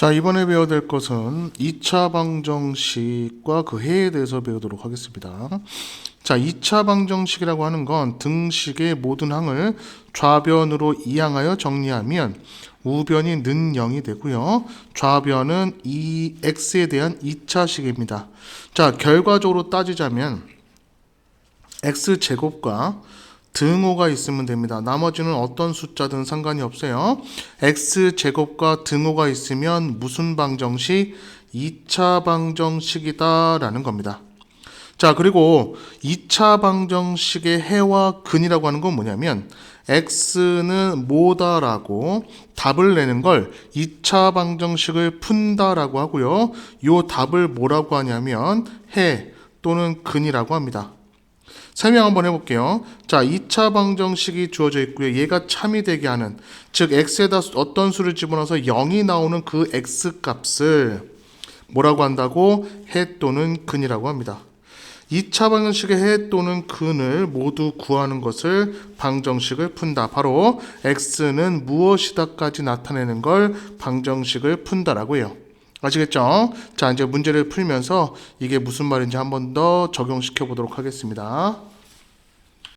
자, 이번에 배워야 될 것은 2차 방정식과 그 해에 대해서 배우도록 하겠습니다. 자, 2차 방정식이라고 하는 건 등식의 모든 항을 좌변으로 이항하여 정리하면 우변이 는 0이 되고요. 좌변은 이 x에 대한 2차식입니다. 자, 결과적으로 따지자면 x 제곱과 등호가 있으면 됩니다. 나머지는 어떤 숫자든 상관이 없어요. x 제곱과 등호가 있으면 무슨 방정식? 2차 방정식이다라는 겁니다. 자, 그리고 2차 방정식의 해와 근이라고 하는 건 뭐냐면 x는 뭐다라고 답을 내는 걸 2차 방정식을 푼다라고 하고요. 요 답을 뭐라고 하냐면 해 또는 근이라고 합니다. 설명 한번 해볼게요. 자, 2차 방정식이 주어져 있고요. 얘가 참이 되게 하는, 즉 x에다 수- 어떤 수를 집어넣어서 0이 나오는 그 x 값을 뭐라고 한다고? 해 또는 근이라고 합니다. 2차 방정식의 해 또는 근을 모두 구하는 것을 방정식을 푼다. 바로 x는 무엇이다까지 나타내는 걸 방정식을 푼다라고 해요. 아시겠죠? 자, 이제 문제를 풀면서 이게 무슨 말인지 한 번 더 적용시켜 보도록 하겠습니다.